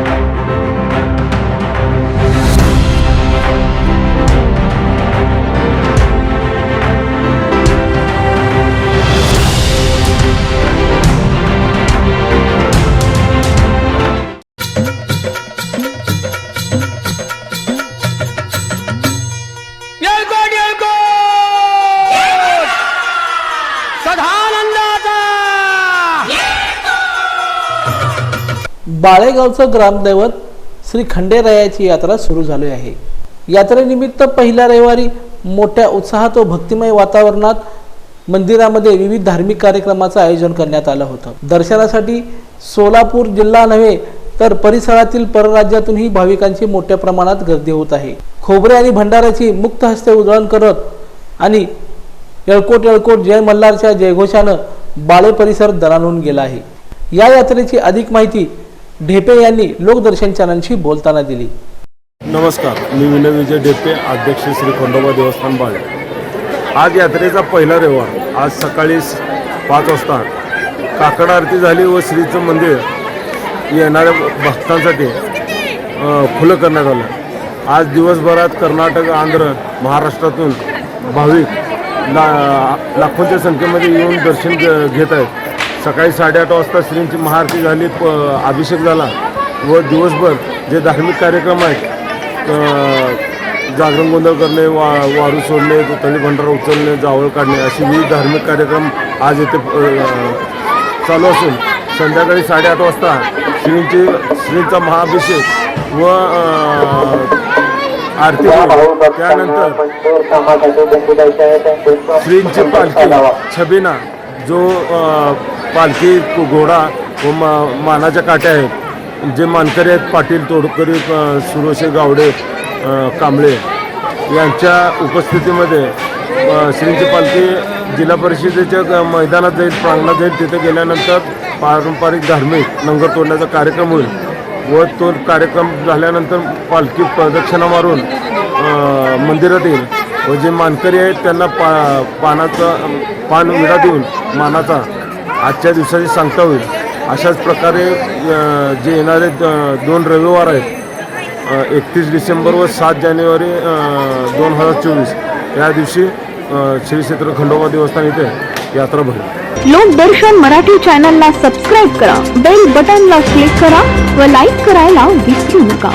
येळकोट बाळेगावचं ग्रामदैवत श्री खंडेरायाची यात्रा सुरू झाली आहे. यात्रेनिमित्त पहिल्या रविवारी मोठ्या उत्साहात व भक्तिमय वातावरणात मंदिरामध्ये विविध धार्मिक कार्यक्रमाचं आयोजन करण्यात आलं होतं. दर्शनासाठी सोलापूर जिल्हा नव्हे तर परिसरातील परराज्यातूनही भाविकांची मोठ्या प्रमाणात गर्दी होत आहे. खोबरे आणि भंडाऱ्याची मुक्त हस्ते उधळण करत आणि येळकोट येळकोट जय मल्हारच्या जयघोषानं बाळे परिसर दणाणून गेला आहे. या यात्रेची अधिक माहिती ढेपे यांनी लोकदर्शन चॅनलशी बोलताना दिली. नमस्कार मी विनय विजय ढेपे अध्यक्ष श्री खंडोबा देवस्थान बाळे. आज यात्रेचा पहिला रविवार आज सकाळी पाच वाजता. काकड आरती झाली व श्रीचं मंदिर येणाऱ्या भक्तांसाठी खुलं करण्यात आलं. आज दिवसभरात कर्नाटक आंध्र महाराष्ट्रातून भाविक ला लाखोंच्या संख्येमध्ये येऊन दर्शन घेत आहेत. सकाळी साडेआठ वाजता श्रींची महाआरती झाली प अभिषेक झाला व दिवसभर जे धार्मिक कार्यक्रम आहेत जागरण गोंधळ करणे वा वारू सोडणे तली भंडारा उचलणे जावळ काढणे असे विविध धार्मिक कार्यक्रम आज येथे चालू असून संध्याकाळी साडेआठ वाजता श्रींची श्रींचा महाअभिषेक व आरती त्यानंतर श्रींची पालखी छबिना जो पालखी घोडा व मा- मानाच्या काट्या आहेत. जे मानकरी आहेत पाटील तोडकरी अ, सुरोशे गावडे कांबळे यांच्या उपस्थितीमध्ये श्रींची पालखी जिल्हा परिषदेच्या मैदानात जाईल प्रांगणात जाईल तिथे गेल्यानंतर पारंपरिक धार्मिक लंगर तोडण्याचा कार्यक्रम होईल व तो कार्यक्रम झाल्यानंतर पालखी प्रदक्षिणा मारून मंदिरात येईल व जे मानकरी आहेत त्यांना पा पानाचा पान विडा देऊन मानाचा आजच्या दिवसाची सांगता होईल. अशाच प्रकारे जे येणारे द- दोन रविवार आहेत एकतीस डिसेंबर व सात जानेवारी दोन हजार चोवीस या दिवशी श्री क्षेत्र खंडोबा देवस्थान इथे यात्रा भरेल. लोकदर्शन मराठी चॅनलला सबस्क्राईब करा बेल बटनला क्लिक करा व लाईक करायला विसरू नका.